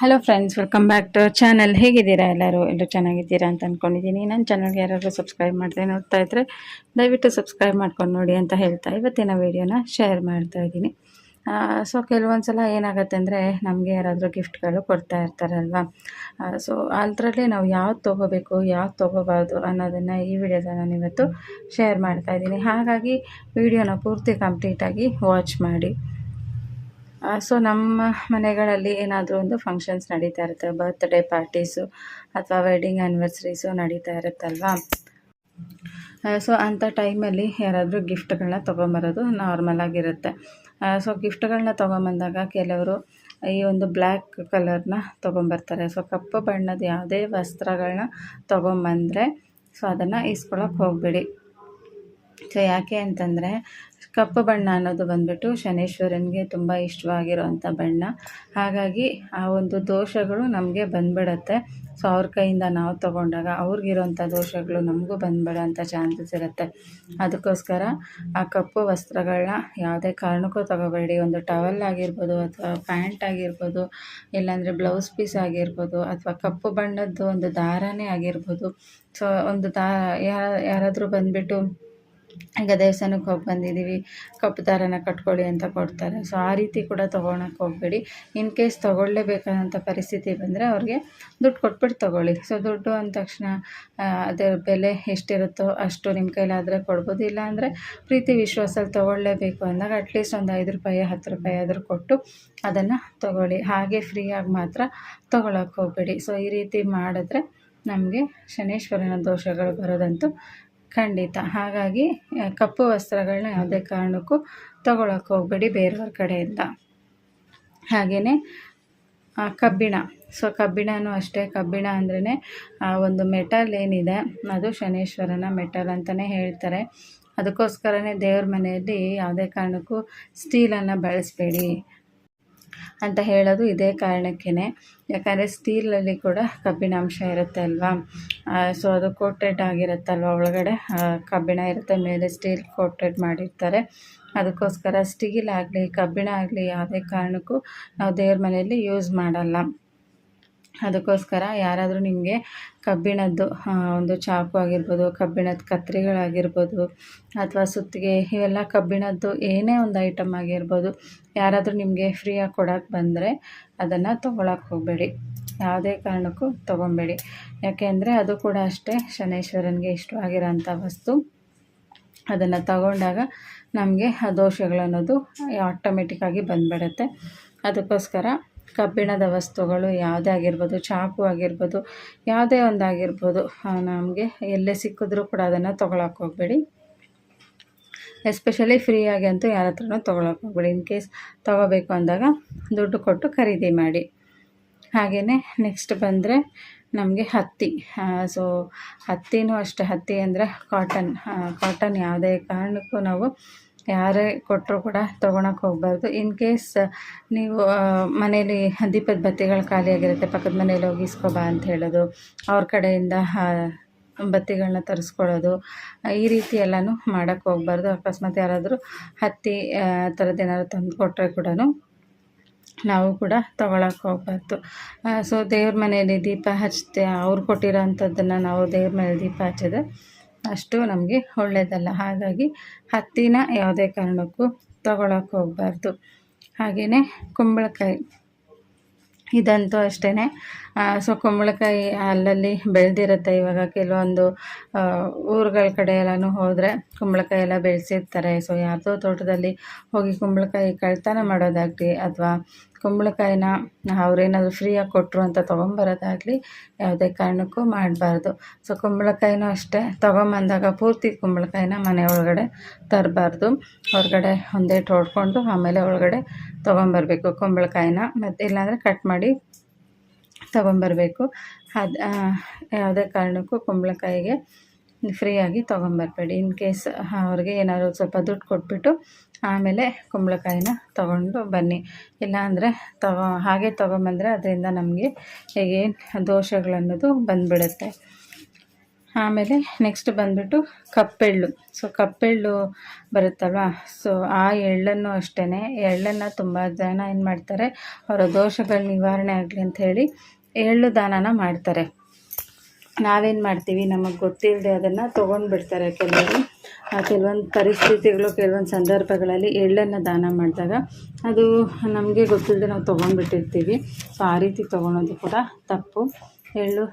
Hello friends welcome back to channel ಹೇಗಿದ್ದೀರಾ ಎಲ್ಲರೂ? ಎಲ್ಲರೂ ಚೆನ್ನಾಗಿದ್ದೀರಾ ಅಂತ ಅಂದ್ಕೊಂಡಿದ್ದೀನಿ ನನ್ನ ಚಾನಲ್ಗೆ ಯಾರಾದರೂ ಸಬ್ಸ್ಕ್ರೈಬ್ ಮಾಡಿದ್ರೆ ನೋಡ್ತಾ ಇದ್ದರೆ ದಯವಿಟ್ಟು ಸಬ್ಸ್ಕ್ರೈಬ್ ಮಾಡ್ಕೊಂಡು ನೋಡಿ ಅಂತ ಹೇಳ್ತಾ ಇವತ್ತಿನ ವೀಡಿಯೋನ ಶೇರ್ ಮಾಡ್ತಾ ಇದ್ದೀನಿ. ಸೊ ಕೆಲವೊಂದು ಸಲ ಏನಾಗುತ್ತೆ ಅಂದರೆ ನಮಗೆ ಯಾರಾದರೂ ಗಿಫ್ಟ್ಗಳು ಕೊಡ್ತಾ ಇರ್ತಾರಲ್ವ? ಸೊ ಅದರಲ್ಲಿ ನಾವು ಯಾವ್ದು ತೊಗೋಬೇಕು, ಯಾವ್ದು ತೊಗೋಬಾರ್ದು ಅನ್ನೋದನ್ನು ಈ ವಿಡಿಯೋದ ನಾನು ಇವತ್ತು ಶೇರ್ ಮಾಡ್ತಾ ಇದ್ದೀನಿ. ಹಾಗಾಗಿ ವಿಡಿಯೋನ ಪೂರ್ತಿ ಕಂಪ್ಲೀಟಾಗಿ ವಾಚ್ ಮಾಡಿ. ಸೊ ನಮ್ಮ ಮನೆಗಳಲ್ಲಿ ಏನಾದರೂ ಒಂದು ಫಂಕ್ಷನ್ಸ್ ನಡೀತಾ ಇರುತ್ತೆ. ಬರ್ತ್ಡೇ ಪಾರ್ಟೀಸು ಅಥವಾ ವೆಡ್ಡಿಂಗ್ ಆ್ಯನಿವರ್ಸರೀಸು ನಡೀತಾ ಇರುತ್ತಲ್ವಾ? ಸೊ ಅಂಥ ಟೈಮಲ್ಲಿ ಯಾರಾದರೂ ಗಿಫ್ಟ್ಗಳನ್ನ ತೊಗೊಂಬರೋದು ನಾರ್ಮಲ್ ಆಗಿರುತ್ತೆ. ಸೊ ಗಿಫ್ಟ್ಗಳನ್ನ ತೊಗೊಂಬಂದಾಗ ಕೆಲವರು ಈ ಒಂದು ಬ್ಲ್ಯಾಕ್ ಕಲರ್ನ ತೊಗೊಂಬರ್ತಾರೆ. ಸೊ ಕಪ್ಪು ಬಣ್ಣದ ಯಾವುದೇ ವಸ್ತ್ರಗಳನ್ನ ತೊಗೊಂಬಂದರೆ ಸೊ ಅದನ್ನು ಇಸ್ಕೊಳಕ್ಕೆ ಹೋಗಬೇಡಿ. ಸೊ ಯಾಕೆ ಅಂತಂದರೆ ಕಪ್ಪು ಬಣ್ಣ ಅನ್ನೋದು ಬಂದ್ಬಿಟ್ಟು ಶನೇಶ್ವರನಿಗೆ ತುಂಬ ಇಷ್ಟವಾಗಿರೋವಂಥ ಬಣ್ಣ. ಹಾಗಾಗಿ ಆ ಒಂದು ದೋಷಗಳು ನಮಗೆ ಬಂದ್ಬಿಡತ್ತೆ. ಸೊ ಅವ್ರ ಕೈಯಿಂದ ನಾವು ತೊಗೊಂಡಾಗ ಅವ್ರಿಗಿರೋಂಥ ದೋಷಗಳು ನಮಗೂ ಬಂದ್ಬಿಡೋಂಥ ಚಾನ್ಸಸ್ ಇರುತ್ತೆ. ಅದಕ್ಕೋಸ್ಕರ ಆ ಕಪ್ಪು ವಸ್ತ್ರಗಳನ್ನ ಯಾವುದೇ ಕಾರಣಕ್ಕೂ ತಗೋಬೇಡಿ. ಒಂದು ಟವಲ್ ಆಗಿರ್ಬೋದು ಅಥವಾ ಪ್ಯಾಂಟ್ ಆಗಿರ್ಬೋದು, ಇಲ್ಲಾಂದರೆ ಬ್ಲೌಸ್ ಪೀಸ್ ಆಗಿರ್ಬೋದು ಅಥವಾ ಕಪ್ಪು ಬಣ್ಣದ್ದು ಒಂದು ದಾರನೇ ಆಗಿರ್ಬೋದು. ಸೊ ಒಂದು ದಾ ಯಾರಾದರೂ ಬಂದುಬಿಟ್ಟು ಈಗ ದೇವಸ್ಥಾನಕ್ಕೆ ಹೋಗಿ ಬಂದಿದ್ದೀವಿ. ಕಪ್ಪು ದಾರನ ಕಟ್ಕೊಳ್ಳಿ ಅಂತ ಕೊಡ್ತಾರೆ. ಸೊ ಆ ರೀತಿ ಕೂಡ ತೊಗೊಳಕ್ಕೆ ಹೋಗಬೇಡಿ. ಇನ್ ಕೇಸ್ ತೊಗೊಳ್ಳೇಬೇಕಾದಂಥ ಪರಿಸ್ಥಿತಿ ಬಂದರೆ ಅವ್ರಿಗೆ ದುಡ್ಡು ಕೊಟ್ಬಿಟ್ಟು ತೊಗೊಳ್ಳಿ. ಸೊ ದುಡ್ಡು ಅಂದ ತಕ್ಷಣ ಅದರ ಬೆಲೆ ಎಷ್ಟಿರುತ್ತೋ ಅಷ್ಟು ನಿಮ್ಮ ಕೈಲಾದರೆ ಕೊಡ್ಬೋದು. ಇಲ್ಲ ಅಂದರೆ ಪ್ರೀತಿ ವಿಶ್ವಾಸಲ್ಲಿ ತೊಗೊಳ್ಳೇಬೇಕು ಅಂದಾಗ ಅಟ್ಲೀಸ್ಟ್ ಒಂದು ಐದು ರೂಪಾಯಿ, ಹತ್ತು ರೂಪಾಯಿ ಆದರೂ ಕೊಟ್ಟು ಅದನ್ನು ತೊಗೊಳ್ಳಿ. ಹಾಗೆ ಫ್ರೀಯಾಗಿ ಮಾತ್ರ ತೊಗೊಳಕ್ಕೆ ಹೋಗಬೇಡಿ. ಸೊ ಈ ರೀತಿ ಮಾಡಿದ್ರೆ ನಮಗೆ ಶನೇಶ್ವರನ ದೋಷಗಳು ಬರೋದಂತೂ ಖಂಡಿತ. ಹಾಗಾಗಿ ಕಪ್ಪು ವಸ್ತ್ರಗಳನ್ನ ಯಾವುದೇ ಕಾರಣಕ್ಕೂ ತೊಗೊಳಕ್ಕೆ ಹೋಗಬೇಡಿ, ಬೇರೆಯವ್ರ ಕಡೆಯಿಂದ ಹಾಗೆಯೇ ಕಬ್ಬಿಣ. ಸೊ ಕಬ್ಬಿಣವೂ ಅಷ್ಟೇ. ಕಬ್ಬಿಣ ಅಂದ್ರೇ ಒಂದು ಮೆಟಲ್ ಏನಿದೆ, ಅದು ಶನೇಶ್ವರನ ಮೆಟಲ್ ಅಂತಲೇ ಹೇಳ್ತಾರೆ. ಅದಕ್ಕೋಸ್ಕರನೇ ದೇವ್ರ ಮನೆಯಲ್ಲಿ ಯಾವುದೇ ಕಾರಣಕ್ಕೂ ಸ್ಟೀಲನ್ನು ಬಳಸಬೇಡಿ. ಅಂತ ಹೇಳೋದು ಇದೇ ಕಾರಣಕ್ಕೇ ಯಾಕಂದರೆ ಸ್ಟೀಲಲ್ಲಿ ಕೂಡ ಕಬ್ಬಿಣಾಂಶ ಇರುತ್ತೆ ಅಲ್ವಾ? ಸೊ ಅದು ಕೋಟೆಡ್ ಆಗಿರುತ್ತಲ್ವ ಒಳಗಡೆ? ಕಬ್ಬಿಣ ಇರುತ್ತೆ, ಮೇಲೆ ಸ್ಟೀಲ್ ಕೋಟೆಡ್ ಮಾಡಿರ್ತಾರೆ. ಅದಕ್ಕೋಸ್ಕರ ಸ್ಟೀಲ್ ಆಗಲಿ, ಕಬ್ಬಿಣ ಆಗಲಿ ಯಾವುದೇ ಕಾರಣಕ್ಕೂ ನಾವು ದೇವ್ರ ಮನೆಯಲ್ಲಿ ಯೂಸ್ ಮಾಡಲ್ಲ. ಅದಕ್ಕೋಸ್ಕರ ಯಾರಾದರೂ ನಿಮಗೆ ಕಬ್ಬಿಣದ್ದು ಒಂದು ಚಾಕು ಆಗಿರ್ಬೋದು, ಕಬ್ಬಿಣದ ಕತ್ರಿಗಳಾಗಿರ್ಬೋದು, ಅಥವಾ ಸುತ್ತಿಗೆ ಇವೆಲ್ಲ ಕಬ್ಬಿಣದ್ದು ಏನೇ ಒಂದು ಐಟಮ್ ಆಗಿರ್ಬೋದು, ಯಾರಾದರೂ ನಿಮಗೆ ಫ್ರೀಯಾಗಿ ಕೊಡೋಕ್ಕೆ ಬಂದರೆ ಅದನ್ನು ತೊಗೊಳಕ್ಕೆ ಹೋಗಬೇಡಿ. ಯಾವುದೇ ಕಾರಣಕ್ಕೂ ತೊಗೊಬೇಡಿ. ಯಾಕೆಂದರೆ ಅದು ಕೂಡ ಅಷ್ಟೇ ಶನೇಶ್ವರನಿಗೆ ಇಷ್ಟವಾಗಿರೋಂಥ ವಸ್ತು. ಅದನ್ನು ತಗೊಂಡಾಗ ನಮಗೆ ಆ ದೋಷಗಳನ್ನೋದು ಆಟೋಮೆಟಿಕ್ಕಾಗಿ ಬಂದುಬಿಡತ್ತೆ. ಅದಕ್ಕೋಸ್ಕರ ಕಬ್ಬಿಣದ ವಸ್ತುಗಳು ಯಾವುದೇ ಆಗಿರ್ಬೋದು, ಚಾಕು ಆಗಿರ್ಬೋದು, ಯಾವುದೇ ಒಂದು ಆಗಿರ್ಬೋದು ನಮಗೆ ಎಲ್ಲೇ ಸಿಕ್ಕಿದ್ರೂ ಕೂಡ ಅದನ್ನು ತೊಗೊಳಕ್ಕೆ ಹೋಗಬೇಡಿ. ಎಸ್ಪೆಷಲಿ ಫ್ರೀಯಾಗಿ ಅಂತೂ ಯಾರ ಹತ್ರನೂ ತೊಗೊಳಕ್ಕೆ ಹೋಗ್ಬೇಡಿ. ಇನ್ ಕೇಸ್ ತೊಗೋಬೇಕು ಅಂದಾಗ ದುಡ್ಡು ಕೊಟ್ಟು ಖರೀದಿ ಮಾಡಿ. ಹಾಗೆಯೇ ನೆಕ್ಸ್ಟ್ ಬಂದರೆ ನಮಗೆ ಹತ್ತಿ. ಸೊ ಹತ್ತಿನೂ ಅಷ್ಟೇ. ಹತ್ತಿ ಅಂದರೆ ಕಾಟನ್ ಕಾಟನ್ ಯಾವುದೇ ಕಾರಣಕ್ಕೂ ನಾವು ಯಾರೇ ಕೊಟ್ಟರು ಕೂಡ ತೊಗೊಳಕ್ಕೆ ಹೋಗಬಾರ್ದು. ಇನ್ ಕೇಸ್ ನೀವು ಮನೇಲಿ ದೀಪದ ಬತ್ತಿಗಳು ಖಾಲಿಯಾಗಿರುತ್ತೆ ಪಕ್ಕದ ಮನೇಲಿ ಹೋಗಿ ಇಸ್ಕೊಬಾ ಅಂತ ಹೇಳೋದು, ಅವ್ರ ಕಡೆಯಿಂದ ಬತ್ತಿಗಳನ್ನ ತರಿಸ್ಕೊಳ್ಳೋದು, ಈ ರೀತಿ ಎಲ್ಲನೂ ಮಾಡೋಕ್ಕೆ ಹೋಗ್ಬಾರ್ದು. ಅಕಸ್ಮಾತ್ ಯಾರಾದರೂ ಹತ್ತಿ ಥರದ್ದು ಏನಾದ್ರು ತಂದು ಕೊಟ್ಟರೆ ಕೂಡ ನಾವು ಕೂಡ ತೊಗೊಳಕ್ಕೆ ಹೋಗ್ಬಾರ್ದು. ಸೊ ದೇವ್ರ ಮನೆಯಲ್ಲಿ ದೀಪ ಹಚ್ತೆ, ಅವ್ರು ಕೊಟ್ಟಿರೋ ಅಂಥದ್ದನ್ನು ನಾವು ದೇವ್ರ ಮನೇಲಿ ದೀಪ ಹಚ್ಚಿದ್ರೆ ಅಷ್ಟು ನಮಗೆ ಒಳ್ಳೆಯದಲ್ಲ ಹಾಗಾಗಿ ಹತ್ತಿನ ಯಾವುದೇ ಕಾರಣಕ್ಕೂ ತಗೊಳಕ್ಕೆ ಹೋಗಬಾರ್ದು. ಹಾಗೆಯೇ ಕುಂಬಳಕಾಯಿ ಇದಂತೂ ಅಷ್ಟೇ ಸೊ ಕುಂಬಳಕಾಯಿ ಅಲ್ಲಲ್ಲಿ ಬೆಳೆದಿರುತ್ತೆ. ಇವಾಗ ಕೆಲವೊಂದು ಊರುಗಳ ಕಡೆ ಎಲ್ಲನೂ ಹೋದರೆ ಕುಂಬಳಕಾಯಿ ಎಲ್ಲ ಬೆಳೆಸಿರ್ತಾರೆ. ಸೊ ಯಾವುದೋ ತೋಟದಲ್ಲಿ ಹೋಗಿ ಕುಂಬಳಕಾಯಿ ಕಳ್ತನ ಮಾಡೋದಾಗಲಿ ಅಥವಾ ಕುಂಬಳಕಾಯಿನ ಅವ್ರೇನಾದರೂ ಫ್ರೀಯಾಗಿ ಕೊಟ್ಟರು ಅಂತ ತೊಗೊಂಬರೋದಾಗಲಿ ಯಾವುದೇ ಕಾರಣಕ್ಕೂ ಮಾಡಬಾರ್ದು. ಸೊ ಕುಂಬಳಕಾಯಿನೂ ಅಷ್ಟೇ. ತೊಗೊಂಬಂದಾಗ ಪೂರ್ತಿ ಕುಂಬಳಕಾಯಿನ ಮನೆ ಒಳಗಡೆ ತರಬಾರ್ದು. ಹೊರಗಡೆ ಒಂದೇ ಹೊಡ್ಕೊಂಡು ಆಮೇಲೆ ಒಳಗಡೆ ತೊಗೊಂಬರ್ಬೇಕು ಕುಂಬಳಕಾಯಿನ. ಮತ್ತು ಇಲ್ಲಾಂದರೆ ಕಟ್ ಮಾಡಿ ತೊಗೊಂಬರ್ಬೇಕು. ಅದು ಯಾವುದೇ ಕಾರಣಕ್ಕೂ ಕುಂಬಳಕಾಯಿಗೆ ಫ್ರೀಯಾಗಿ ತೊಗೊಂಬರ್ಬೇಡಿ. ಇನ್ ಕೇಸ್ ಅವ್ರಿಗೆ ಏನಾದರೂ ಸ್ವಲ್ಪ ದುಡ್ಡು ಕೊಟ್ಬಿಟ್ಟು ಆಮೇಲೆ ಕುಂಬಳಕಾಯಿನ ತೊಗೊಂಡು ಬನ್ನಿ. ಇಲ್ಲಾಂದರೆ ತಗೋ, ಹಾಗೆ ತೊಗೊಂಬಂದರೆ ಅದರಿಂದ ನಮಗೆ ಏನು ದೋಷಗಳನ್ನೋದು ಬಂದುಬಿಡುತ್ತೆ. ಆಮೇಲೆ ನೆಕ್ಸ್ಟ್ ಬಂದ್ಬಿಟ್ಟು ಕಪ್ಪೆಳ್ಳು. ಸೊ, ಕಪ್ಪೆಳ್ಳು ಬರುತ್ತಲ್ವ? ಸೊ, ಆ ಎಳ್ಳನ್ನು ಅಷ್ಟೇ ಎಳ್ಳನ್ನು ತುಂಬ ಜನ ಏನು ಮಾಡ್ತಾರೆ, ಅವರ ದೋಷಗಳ ನಿವಾರಣೆ ಆಗಲಿ ಅಂತ ಹೇಳಿ ಎಳ್ಳು ದಾನನ ಮಾಡ್ತಾರೆ. ನಾವೇನು ಮಾಡ್ತೀವಿ? ನಮಗೆ ಗೊತ್ತಿಲ್ಲದೆ ಅದನ್ನು ತೊಗೊಂಡ್ಬಿಡ್ತಾರೆ ಕೆಲವರು. ಕೆಲವೊಂದು ಪರಿಸ್ಥಿತಿಗಳು, ಕೆಲವೊಂದು ಸಂದರ್ಭಗಳಲ್ಲಿ ಎಳ್ಳನ್ನು ದಾನ ಮಾಡಿದಾಗ ಅದು ನಮಗೆ ಗೊತ್ತಿಲ್ಲದೆ ನಾವು ತೊಗೊಂಡ್ಬಿಟ್ಟಿರ್ತೀವಿ. ಸೊ ಆ ರೀತಿ ತೊಗೊಳೋದು ಕೂಡ ತಪ್ಪು. ಎಳ್ಳು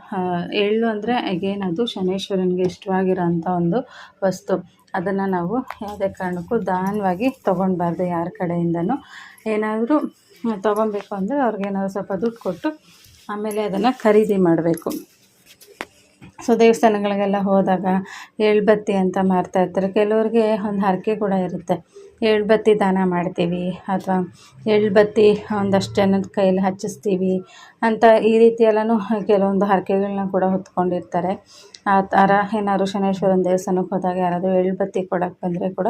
ಎಳ್ಳು ಅಂದರೆ ಅಗೇನ್ ಅದು ಶನೇಶ್ವರನಿಗೆ ಇಷ್ಟವಾಗಿರೋಂಥ ಒಂದು ವಸ್ತು. ಅದನ್ನು ನಾವು ಯಾವುದೇ ಕಾರಣಕ್ಕೂ ದಾನವಾಗಿ ತೊಗೊಳ್ಬಾರ್ದು ಯಾರ ಕಡೆಯಿಂದನೂ. ಏನಾದರೂ ತೊಗೊಬೇಕು ಅಂದರೆ ಅವ್ರಿಗೇನಾದ್ರು ಸ್ವಲ್ಪ ದುಡ್ಡು ಕೊಟ್ಟು ಆಮೇಲೆ ಅದನ್ನು ಖರೀದಿ ಮಾಡಬೇಕು. ಸೊ, ದೇವಸ್ಥಾನಗಳಿಗೆಲ್ಲ ಹೋದಾಗ ಏಳ್ಬತ್ತಿ ಅಂತ ಮಾರ್ತಾ ಇರ್ತಾರೆ. ಕೆಲವ್ರಿಗೆ ಒಂದು ಹರಕೆ ಕೂಡ ಇರುತ್ತೆ. ಏಳ್ಬತ್ತಿ ದಾನ ಮಾಡ್ತೀವಿ ಅಥವಾ ಏಳ್ಬತ್ತಿ ಒಂದಷ್ಟು ಜನದ ಕೈಯಲ್ಲಿ ಹಚ್ಚಿಸ್ತೀವಿ ಅಂತ ಈ ರೀತಿ ಎಲ್ಲನೂ ಕೆಲವೊಂದು ಹರಕೆಗಳನ್ನ ಕೂಡ ಹೊತ್ಕೊಂಡಿರ್ತಾರೆ. ಆ ಥರ ಏನಾದ್ರು ಶನೇಶ್ವರನ ದೇವಸ್ಥಾನಕ್ಕೆ ಹೋದಾಗ ಯಾರಾದರೂ ಏಳ್ಬತ್ತಿ ಕೊಡೋಕ್ಕೆ ಬಂದರೆ ಕೂಡ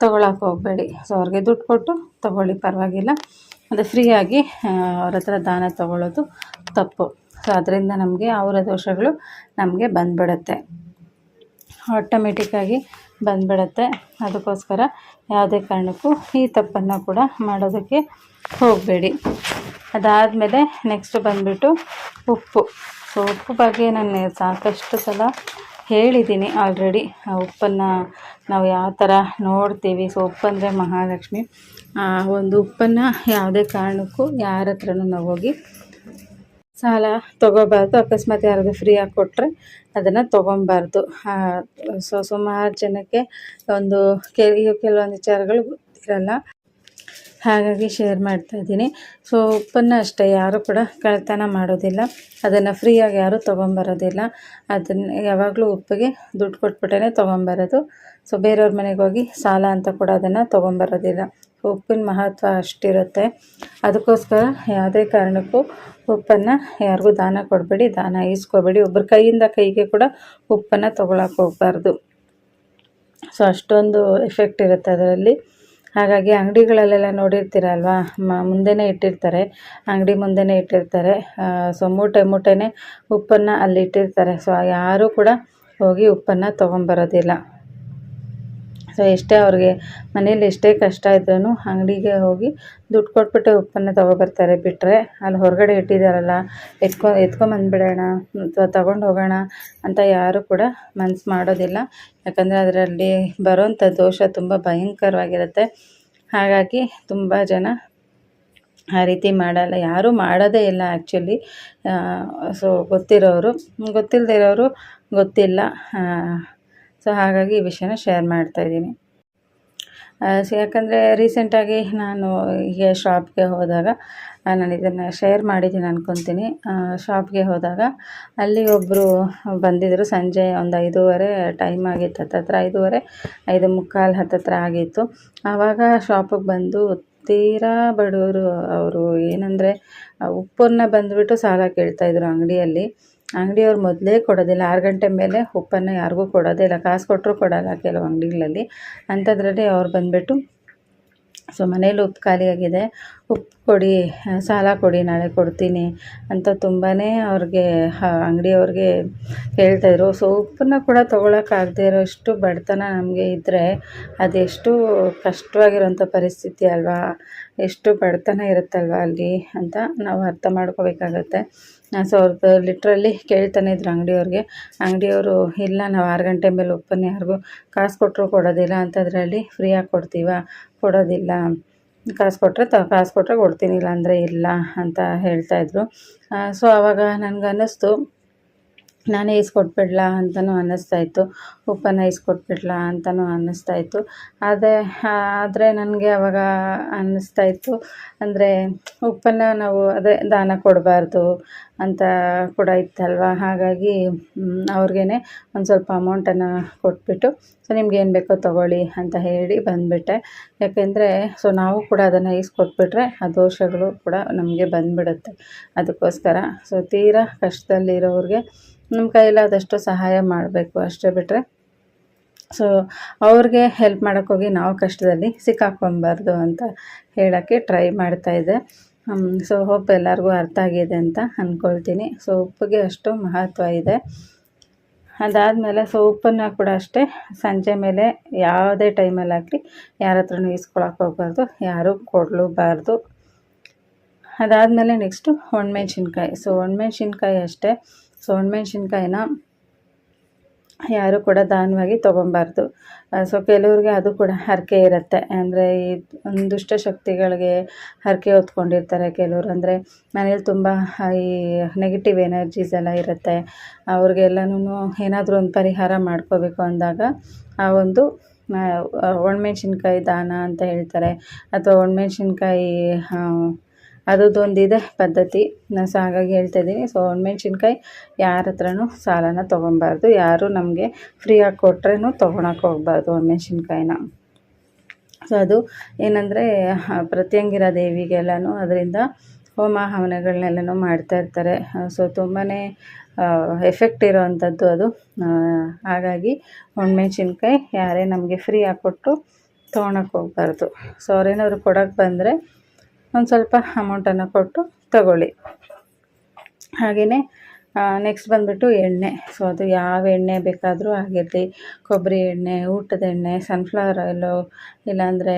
ತೊಗೊಳಕ್ಕೆ ಹೋಗಬೇಡಿ. ಸೊ, ಅವ್ರಿಗೆ ದುಡ್ಡು ಕೊಟ್ಟು ತೊಗೊಳ್ಳಿ, ಪರವಾಗಿಲ್ಲ. ಅದು ಫ್ರೀಯಾಗಿ ಅವ್ರ ಹತ್ರ ದಾನ ತೊಗೊಳ್ಳೋದು ತಪ್ಪು. ಸೊ ಅದರಿಂದ ನಮಗೆ ಅವರ ದೋಷಗಳು ನಮಗೆ ಬಂದ್ಬಿಡುತ್ತೆ. ಆಟೋಮೆಟಿಕ್ಕಾಗಿ ಬಂದ್ಬಿಡುತ್ತೆ. ಅದಕ್ಕೋಸ್ಕರ ಯಾವುದೇ ಕಾರಣಕ್ಕೂ ಈ ತಪ್ಪನ್ನು ಕೂಡ ಮಾಡೋದಕ್ಕೆ ಹೋಗಬೇಡಿ. ಅದಾದಮೇಲೆ ನೆಕ್ಸ್ಟ್ ಬಂದುಬಿಟ್ಟು ಉಪ್ಪು. ಸೊ ಉಪ್ಪು ಬಗ್ಗೆ ನಾನು ಸಾಕಷ್ಟು ಸಲ ಹೇಳಿದ್ದೀನಿ ಆಲ್ರೆಡಿ ಆ ಉಪ್ಪನ್ನು ನಾವು ಯಾವ ಥರ ನೋಡ್ತೀವಿ. ಸೊ ಉಪ್ಪಂದರೆ ಮಹಾಲಕ್ಷ್ಮಿ. ಒಂದು ಉಪ್ಪನ್ನು ಯಾವುದೇ ಕಾರಣಕ್ಕೂ ಯಾರ ಹತ್ರನೂ ನಾವು ಹೋಗಿ ಸಾಲ ತೊಗೋಬಾರ್ದು, ಅಕಸ್ಮಾತ್ ಯಾರಾದರೂ ಫ್ರೀಯಾಗಿ ಕೊಟ್ಟರೆ ಅದನ್ನು ತೊಗೊಬಾರ್ದು. ಸೊ ಸುಮಾರು ಜನಕ್ಕೆ ಒಂದು ಕೆಲವೊಂದು ವಿಚಾರಗಳು ಗೊತ್ತಿರಲ್ಲ. ಹಾಗಾಗಿ ಶೇರ್ ಮಾಡ್ತಾಯಿದ್ದೀನಿ ಸೊ ಉಪ್ಪನ್ನು ಅಷ್ಟೇ, ಯಾರೂ ಕೂಡ ಕಳ್ತನ ಮಾಡೋದಿಲ್ಲ. ಅದನ್ನು ಫ್ರೀಯಾಗಿ ಯಾರೂ ತೊಗೊಂಬರೋದಿಲ್ಲ. ಅದನ್ನು ಯಾವಾಗಲೂ ಉಪ್ಪಿಗೆ ದುಡ್ಡು ಕೊಟ್ಬಿಟ್ಟೇ ತೊಗೊಂಬರೋದು. ಸೊ ಬೇರೆಯವ್ರ ಮನೆಗೆ ಹೋಗಿ ಸಾಲ ಅಂತ ಕೂಡ ಅದನ್ನು ತೊಗೊಂಬರೋದಿಲ್ಲ. ಉಪ್ಪಿನ ಮಹತ್ವ ಅಷ್ಟಿರುತ್ತೆ. ಅದಕ್ಕೋಸ್ಕರ ಯಾವುದೇ ಕಾರಣಕ್ಕೂ ಉಪ್ಪನ್ನು ಯಾರಿಗೂ ದಾನ ಕೊಡಬೇಡಿ, ದಾನ ಇಸ್ಕೋಬೇಡಿ. ಒಬ್ಬರ ಕೈಯಿಂದ ಕೈಗೆ ಕೂಡ ಉಪ್ಪನ್ನು ತೊಗೊಳಕ್ಕೆ ಹೋಗ್ಬಾರ್ದು. ಸೊ ಅಷ್ಟೊಂದು ಎಫೆಕ್ಟ್ ಇರುತ್ತೆ ಅದರಲ್ಲಿ. ಹಾಗಾಗಿ ಅಂಗಡಿಗಳಲ್ಲೆಲ್ಲ ನೋಡಿರ್ತೀರಲ್ವಾ, ಮ, ಮುಂದೆನೇ ಇಟ್ಟಿರ್ತಾರೆ, ಅಂಗಡಿ ಮುಂದೆನೇ ಇಟ್ಟಿರ್ತಾರೆ. ಸೊ ಮೂಟೆ ಮೂಟೆನೇ ಉಪ್ಪನ್ನು ಅಲ್ಲಿ ಇಟ್ಟಿರ್ತಾರೆ. ಸೊ ಯಾರೂ ಕೂಡ ಹೋಗಿ ಉಪ್ಪನ್ನು ತೊಗೊಂಬರೋದಿಲ್ಲ. ಎಷ್ಟೇ ಅವ್ರಿಗೆ ಮನೇಲಿ ಎಷ್ಟೇ ಕಷ್ಟ ಇದ್ರೂ ಅಂಗಡಿಗೆ ಹೋಗಿ ದುಡ್ಡು ಕೊಟ್ಬಿಟ್ಟು ಉಪ್ಪನ್ನು ತೊಗೊಬರ್ತಾರೆ. ಬಿಟ್ಟರೆ ಅಲ್ಲಿ ಹೊರಗಡೆ ಇಟ್ಟಿದ್ದಾರಲ್ಲ, ಎತ್ಕೊ, ಎತ್ಕೊಂಬಂದ್ಬಿಡೋಣ, ಅಥವಾ ತಗೊಂಡು ಹೋಗೋಣ ಅಂತ ಯಾರೂ ಕೂಡ ಮನ್ಸು ಮಾಡೋದಿಲ್ಲ. ಯಾಕಂದರೆ ಅದರಲ್ಲಿ ಬರೋಂಥ ದೋಷ ತುಂಬ ಭಯಂಕರವಾಗಿರುತ್ತೆ. ಹಾಗಾಗಿ ತುಂಬ ಜನ ಆ ರೀತಿ ಮಾಡಲ್ಲ. ಯಾರೂ ಮಾಡೋದೇ ಇಲ್ಲ ಆ್ಯಕ್ಚುಲಿ. ಸೊ ಗೊತ್ತಿರೋರು ಗೊತ್ತಿಲ್ಲದೆ ಇರೋರು ಗೊತ್ತಿಲ್ಲ ಸೊ ಹಾಗಾಗಿ ಈ ವಿಷಯನ ಶೇರ್ ಮಾಡ್ತಾಯಿದ್ದೀನಿ ಸೊ, ಯಾಕಂದರೆ ರೀಸೆಂಟಾಗಿ ನಾನು ಹೀಗೆ ಶಾಪ್ಗೆ ಹೋದಾಗ ನಾನು ಇದನ್ನು ಶೇರ್ ಮಾಡಿದ್ದೀನಿ ಅನ್ಕೊತೀನಿ. ಶಾಪ್ಗೆ ಹೋದಾಗ ಅಲ್ಲಿ ಒಬ್ಬರು ಬಂದಿದ್ದರು ಸಂಜೆ ಒಂದು ಐದೂವರೆ ಟೈಮ್ ಆಗಿತ್ತು ಹತ್ತತ್ರ ಐದೂವರೆ, ಐದು ಮುಕ್ಕಾಲು ಹತ್ತತ್ರ ಆಗಿತ್ತು. ಆವಾಗ ಶಾಪಿಗೆ ಬಂದು ತೀರಾ ಬಡವರು, ಅವರು ಏನಂದರೆ ಉಪ್ಪನ್ನ ಬಂದುಬಿಟ್ಟು ಸಾಲ ಕೇಳ್ತಾಯಿದ್ರು ಅಂಗಡಿಯಲ್ಲಿ. ಅಂಗಡಿಯವ್ರು ಮೊದಲೇ ಕೊಡೋದಿಲ್ಲ. ಆರು ಗಂಟೆ ಮೇಲೆ ಉಪ್ಪನ್ನು ಯಾರಿಗೂ ಕೊಡೋದೇ ಇಲ್ಲ. ಕಾಸು ಕೊಟ್ಟರು ಕೊಡೋಲ್ಲ ಕೆಲವು ಅಂಗಡಿಗಳಲ್ಲಿ. ಅಂಥದ್ರಲ್ಲಿ ಅವ್ರು ಬಂದುಬಿಟ್ಟು, ಸೊ, ಮನೇಲಿ ಉಪ್ಪು ಖಾಲಿಯಾಗಿದೆ ಉಪ್ಪು ಕೊಡಿ, ಸಾಲ ಕೊಡಿ, ನಾಳೆ ಕೊಡ್ತೀನಿ ಅಂತ ತುಂಬಾ ಅವ್ರಿಗೆ ಅಂಗಡಿಯವ್ರಿಗೆ ಹೇಳ್ತಾಯಿದ್ರು ಸೊ, ಉಪ್ಪನ್ನ ಕೂಡ ತೊಗೊಳಕ್ಕಾಗದೇ ಇರೋಷ್ಟು ಬಡತನ ನಮಗೆ ಇದ್ದರೆ ಅದೆಷ್ಟು ಕಷ್ಟವಾಗಿರೋಂಥ ಪರಿಸ್ಥಿತಿ ಅಲ್ವಾ? ಎಷ್ಟು ಬಡತನ ಇರುತ್ತಲ್ವ ಅಲ್ಲಿ ಅಂತ ನಾವು ಅರ್ಥ ಮಾಡ್ಕೋಬೇಕಾಗತ್ತೆ. ಸೊ ಅವ್ರದ್ದು ಲಿಟ್ರಲಿ ಕೇಳ್ತಾನೆ ಇದ್ರು ಅಂಗಡಿಯವ್ರಿಗೆ. ಅಂಗಡಿಯವರು, ಇಲ್ಲ, ನಾವು ಆರು ಗಂಟೆ ಮೇಲೆ ಓಪನ್ ಯಾರಿಗೂ ಕಾಸು ಕೊಟ್ಟರು ಕೊಡೋದಿಲ್ಲ ಅಂಥದ್ರಲ್ಲಿ ಫ್ರೀಯಾಗಿ ಕೊಡ್ತೀವ? ಕೊಡೋದಿಲ್ಲ. ಕಾಸು ಕೊಟ್ಟರೆ ತ, ಕಾಸು ಕೊಟ್ಟರೆ ಕೊಡ್ತೀನಿ ಇಲ್ಲ ಅಂದರೆ ಇಲ್ಲ ಅಂತ ಹೇಳ್ತಾಯಿದ್ರು ಸೊ ಆವಾಗ ನನಗೆ ಅನ್ನಿಸ್ತು ನಾನೇ ಇಸ್ಕೊಟ್ಬಿಡ್ಲಾ ಅಂತಲೂ ಅನ್ನಿಸ್ತಾ ಇತ್ತು. ಉಪ್ಪನ್ನು ಈಸ್ಕೊಟ್ಬಿಡ್ಲಾ ಅಂತಲೂ ಅನ್ನಿಸ್ತಾ ಇತ್ತು. ಆದರೆ ಆದರೆ ನನಗೆ ಅವಾಗ ಅನ್ನಿಸ್ತಾ ಇತ್ತು ಅಂದರೆ ಉಪ್ಪನ್ನು ನಾವು ಅದೇ ದಾನ ಕೊಡಬಾರ್ದು ಅಂತ ಕೂಡ ಇತ್ತಲ್ವ? ಹಾಗಾಗಿ ಅವ್ರಿಗೇ ಒಂದು ಸ್ವಲ್ಪ ಅಮೌಂಟನ್ನು ಕೊಟ್ಬಿಟ್ಟು, ಸೊ, ನಿಮ್ಗೆ ಏನು ಬೇಕೋ ತೊಗೊಳ್ಳಿ ಅಂತ ಹೇಳಿ ಬಂದುಬಿಟ್ಟೆ. ಯಾಕೆಂದರೆ, ಸೊ, ನಾವು ಕೂಡ ಅದನ್ನು ಈಸ್ಕೊಟ್ಬಿಟ್ರೆ ಆ ದೋಷಗಳು ಕೂಡ ನಮಗೆ ಬಂದುಬಿಡುತ್ತೆ. ಅದಕ್ಕೋಸ್ಕರ, ಸೊ, ತೀರಾ ಕಷ್ಟದಲ್ಲಿರೋರಿಗೆ ನಮ್ಮ ಕೈಲಾದಷ್ಟು ಸಹಾಯ ಮಾಡಬೇಕು ಅಷ್ಟೇ ಬಿಟ್ಟರೆ ಸೊ ಅವ್ರಿಗೆ ಹೆಲ್ಪ್ ಮಾಡೋಕ್ಕೋಗಿ ನಾವು ಕಷ್ಟದಲ್ಲಿ ಸಿಕ್ಕಾಕ್ಕೊಬಾರ್ದು ಅಂತ ಹೇಳೋಕ್ಕೆ ಟ್ರೈ ಮಾಡ್ತಾಯಿದ್ದೆ ಸೊ ಹೋಪ್ ಎಲ್ಲರಿಗೂ ಅರ್ಥ ಆಗಿದೆ ಅಂತ ಅಂದ್ಕೊಳ್ತೀನಿ ಸೊ ಉಪ್ಪಿಗೆ ಅಷ್ಟು ಮಹತ್ವ ಇದೆ. ಅದಾದಮೇಲೆ ಸೊ ಉಪ್ಪನ್ನು ಕೂಡ ಅಷ್ಟೇ ಸಂಜೆ ಮೇಲೆ ಯಾವುದೇ ಟೈಮಲ್ಲಿ ಆಗಲಿ ಯಾರ ಹತ್ರನೂ ಈಸ್ಕೊಳಕ್ಕೆ ಹೋಗ್ಬಾರ್ದು, ಯಾರೂ ಕೊಡಲೂಬಾರ್ದು. ಅದಾದಮೇಲೆ ನೆಕ್ಸ್ಟು ಒಣಮೆಣ್ಸಿನ್ಕಾಯಿ. ಸೊ ಒಣಮೆಣ್ಸಿನ್ಕಾಯಿ ಅಷ್ಟೇ. ಸೊ ಒಣಮೆಣ್ಸಿನ್ಕಾಯಿನ ಯಾರು ಕೂಡ ದಾನವಾಗಿ ತೊಗೊಬಾರ್ದು. ಸೊ ಕೆಲವ್ರಿಗೆ ಅದು ಕೂಡ ಹರಕೆ ಇರುತ್ತೆ. ಅಂದರೆ ಈ ದುಷ್ಟ ಶಕ್ತಿಗಳಿಗೆ ಹರಕೆ ಹೊತ್ಕೊಂಡಿರ್ತಾರೆ ಕೆಲವರು. ಅಂದರೆ ಮನೇಲಿ ತುಂಬ ಈ ನೆಗೆಟಿವ್ ಎನರ್ಜೀಸ್ ಎಲ್ಲ ಇರುತ್ತೆ. ಅವ್ರಿಗೆಲ್ಲನೂ ಏನಾದರೂ ಒಂದು ಪರಿಹಾರ ಮಾಡ್ಕೋಬೇಕು ಅಂದಾಗ ಆ ಒಂದು ಒಣಮೆಣ್ಸಿನ್ಕಾಯಿ ದಾನ ಅಂತ ಹೇಳ್ತಾರೆ. ಅಥವಾ ಒಣಮೆಣ್ಸಿನ್ಕಾಯಿ ಅದರದ್ದೊಂದು ಇದೆ ಪದ್ಧತಿ. ನಾನು ಹಾಗಾಗಿ ಹೇಳ್ತಾ ಇದ್ದೀನಿ. ಸೊ ಒಣಮೆಣ್ಸಿನ್ಕಾಯಿ ಯಾರ ಹತ್ರನೂ ಸಾಲನ ತೊಗೊಬಾರ್ದು. ಯಾರು ನಮಗೆ ಫ್ರೀಯಾಗಿ ಕೊಟ್ರೂ ತೊಗೊಳಕ್ಕೆ ಹೋಗ್ಬಾರ್ದು ಒಣಮೆಣ್ಸಿನ್ಕಾಯಿನ ಸೊ ಅದು ಏನಂದರೆ ಪ್ರತ್ಯಂಗಿರ ದೇವಿಗೆಲ್ಲನೂ ಅದರಿಂದ ಹೋಮ ಹವನಗಳನ್ನೆಲ್ಲನೂ ಮಾಡ್ತಾ ಇರ್ತಾರೆ. ಸೊ ತುಂಬಾ ಎಫೆಕ್ಟ್ ಇರೋವಂಥದ್ದು ಅದು. ಹಾಗಾಗಿ ಒಣಮೆಣ್ಸಿನ್ಕಾಯಿ ಯಾರೇ ನಮಗೆ ಫ್ರೀ ಹಾಕ್ಕೊಟ್ಟು ತೊಗೊಳಕ್ಕೆ ಹೋಗ್ಬಾರ್ದು. ಸೊ ಅವ್ರೇನಾದ್ರು ಕೊಡೋಕ್ಕೆ ಬಂದರೆ ಒಂದು ಸ್ವಲ್ಪ ಅಮೌಂಟನ್ನು ಕೊಟ್ಟು ತಗೊಳ್ಳಿ. ಹಾಗೆಯೇ ನೆಕ್ಸ್ಟ್ ಬಂದುಬಿಟ್ಟು ಎಣ್ಣೆ. ಸೊ ಅದು ಯಾವ ಎಣ್ಣೆ ಬೇಕಾದರೂ ಆಗಿರಲಿ, ಕೊಬ್ಬರಿ ಎಣ್ಣೆ, ಊಟದ ಎಣ್ಣೆ ಸನ್ಫ್ಲವರ್ ಆಯಿಲು ಇಲ್ಲಾಂದರೆ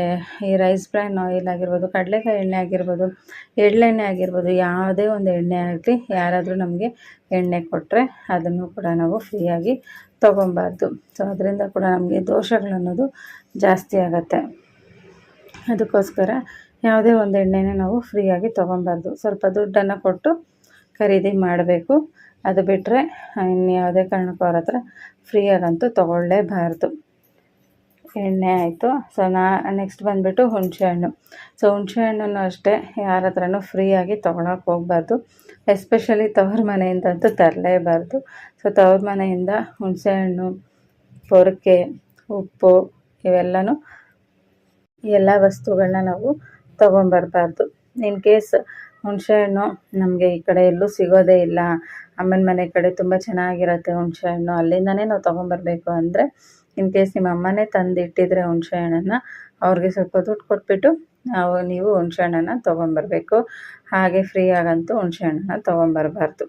ಈ ರೈಸ್ ಬ್ರ್ಯಾನ್ ಆಯಿಲ್ ಆಗಿರ್ಬೋದು, ಕಡಲೆಕಾಯಿ ಎಣ್ಣೆ ಆಗಿರ್ಬೋದು, ಎಳ್ಳೆಣ್ಣೆ ಆಗಿರ್ಬೋದು, ಯಾವುದೇ ಒಂದು ಎಣ್ಣೆ ಆಗಲಿ, ಯಾರಾದರೂ ನಮಗೆ ಎಣ್ಣೆ ಕೊಟ್ಟರೆ ಅದನ್ನು ಕೂಡ ನಾವು ಫ್ರೀಯಾಗಿ ತೊಗೊಬಾರ್ದು ಸೊ ಅದರಿಂದ ಕೂಡ ನಮಗೆ ದೋಷಗಳನ್ನೋದು ಜಾಸ್ತಿ ಆಗುತ್ತೆ. ಅದಕ್ಕೋಸ್ಕರ ಯಾವುದೇ ಒಂದು ಎಣ್ಣೆನ ನಾವು ಫ್ರೀಯಾಗಿ ತೊಗೊಬಾರ್ದು. ಸ್ವಲ್ಪ ದುಡ್ಡನ್ನು ಕೊಟ್ಟು ಖರೀದಿ ಮಾಡಬೇಕು. ಅದು ಬಿಟ್ಟರೆ ಇನ್ಯಾವುದೇ ಕಾರಣಕ್ಕೂ ಅವ್ರ ಹತ್ರ ಫ್ರೀಯಾಗಂತೂ ತೊಗೊಳ್ಳೇಬಾರ್ದು. ಎಣ್ಣೆ ಆಯಿತು. ಸೊ ನಾ ನೆಕ್ಸ್ಟ್ ಬಂದುಬಿಟ್ಟು ಹುಣಸೆಹಣ್ಣು ಸೊ ಹುಣಸೆಹಣ್ಣು ಅಷ್ಟೇ ಯಾರ ಹತ್ರನೂ ಫ್ರೀಯಾಗಿ ತೊಗೊಳಕ್ಕೆ ಹೋಗ್ಬಾರ್ದು. ಎಸ್ಪೆಷಲಿ ತವ್ರ ಮನೆಯಿಂದಂತೂ ತರಲೇಬಾರ್ದು. ಸೊ ತವ್ರ ಮನೆಯಿಂದ ಹುಣಸೆಹಣ್ಣು ಪೊರಕೆ, ಉಪ್ಪು ಇವೆಲ್ಲನೂ ಎಲ್ಲ ವಸ್ತುಗಳನ್ನ ನಾವು ತೊಗೊಂಬರ್ಬಾರ್ದು ಇನ್ ಕೇಸ್ ಹುಣಸೆಹಣ್ಣು ನಮಗೆ ಈ ಕಡೆ ಎಲ್ಲೂ ಸಿಗೋದೇ ಇಲ್ಲ. ಅಮ್ಮನ ಮನೆ ಕಡೆ ತುಂಬ ಚೆನ್ನಾಗಿರುತ್ತೆ ಹುಣಸೆಹಣ್ಣು ಅಲ್ಲಿಂದನೇ ನಾವು ತೊಗೊಂಬರ್ಬೇಕು ಅಂದರೆ ಇನ್ ಕೇಸ್ ನಿಮ್ಮ ಅಮ್ಮನೇ ತಂದು ಇಟ್ಟಿದ್ರೆ ಹುಣಸೆ ಹಣ್ಣನ್ನು ಅವ್ರಿಗೆ ಸ್ವಲ್ಪ ದುಡ್ಡು ಕೊಟ್ಬಿಟ್ಟು ನಾವು ನೀವು ಹುಣಸೆ ಹಣ್ಣನ್ನು ತೊಗೊಂಬರ್ಬೇಕು. ಹಾಗೆ ಫ್ರೀಯಾಗಂತೂ ಹುಣಸೆ ಹಣ್ಣನ್ನು ತೊಗೊಂಬರ್ಬಾರ್ದು.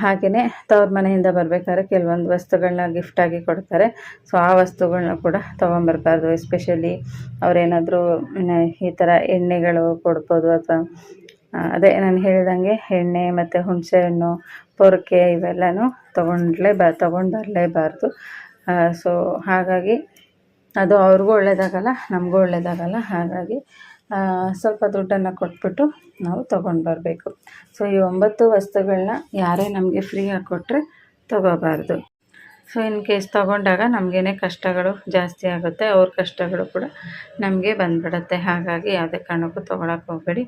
ಹಾಗೆಯೇ ತವ್ರ ಮನೆಯಿಂದ ಬರಬೇಕಾದ್ರೆ ಕೆಲವೊಂದು ವಸ್ತುಗಳನ್ನ ಗಿಫ್ಟಾಗಿ ಕೊಡ್ತಾರೆ. ಸೊ ಆ ವಸ್ತುಗಳನ್ನ ಕೂಡ ತೊಗೊಂಬರ್ಬಾರ್ದು. ಎಸ್ಪೆಷಲಿ ಅವರೇನಾದರೂ ಈ ಥರ ಎಣ್ಣೆಗಳು ಕೊಡ್ಬೋದು ಅಥವಾ ಅದೇ ನಾನು ಹೇಳಿದಂಗೆ ಎಣ್ಣೆ ಮತ್ತು ಹುಣಸೆ ಹಣ್ಣು ಪೊರಕೆ ಇವೆಲ್ಲನೂ ತೊಗೊಂಡ್ಲೇ ಬ ತೊಗೊಂಡು ಬರಲೇಬಾರ್ದು ಸೊ ಹಾಗಾಗಿ ಅದು ಅವ್ರಿಗೂ ಒಳ್ಳೆಯದಾಗಲ್ಲ ನಮಗೂ ಒಳ್ಳೆಯದಾಗಲ್ಲ ಹಾಗಾಗಿ ಸ್ವಲ್ಪ ದುಡ್ಡನ್ನು ಕೊಟ್ಬಿಟ್ಟು ನಾವು ತೊಗೊಂಡು ಬರಬೇಕು. ಸೊ ಈ ಒಂಬತ್ತು ವಸ್ತುಗಳನ್ನ ಯಾರೇ ನಮಗೆ ಫ್ರೀಯಾಗಿ ಕೊಟ್ಟರೆ ತೊಗೋಬಾರ್ದು. ಸೊ ಇನ್ ಕೇಸ್ ತೊಗೊಂಡಾಗ ನಮಗೇನೆ ಕಷ್ಟಗಳು ಜಾಸ್ತಿ ಆಗುತ್ತೆ, ಅವ್ರ ಕಷ್ಟಗಳು ಕೂಡ ನಮಗೆ ಬಂದ್ಬಿಡುತ್ತೆ. ಹಾಗಾಗಿ ಯಾವುದೇ ಕಾರಣಕ್ಕೂ ತೊಗೊಳಕ್ಕೆ ಹೋಗಬೇಡಿ.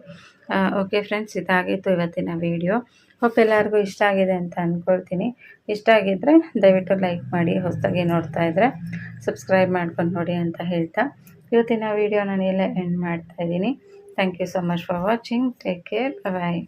ಓಕೆ ಫ್ರೆಂಡ್ಸ್ ಇದಾಗಿತ್ತು ಇವತ್ತಿನ ವೀಡಿಯೋ ಹೋಪ್ ಎಲ್ಲರಿಗೂ ಇಷ್ಟ ಆಗಿದೆ ಅಂತ ಅಂದ್ಕೊಳ್ತೀನಿ ಇಷ್ಟ ಆಗಿದ್ದರೆ ದಯವಿಟ್ಟು ಲೈಕ್ ಮಾಡಿ, ಹೊಸದಾಗಿ ನೋಡ್ತಾ ಇದ್ದರೆ ಸಬ್ಸ್ಕ್ರೈಬ್ ಮಾಡ್ಕೊಂಡು ನೋಡಿ ಅಂತ ಹೇಳ್ತಾ. ಇವತ್ತಿನ ವೀಡಿಯೋ ನಾನು ಎಲ್ಲ ಎಂಡ್ ಮಾಡ್ತಾ ಇದ್ದೀನಿ. Thank you so much for watching take care bye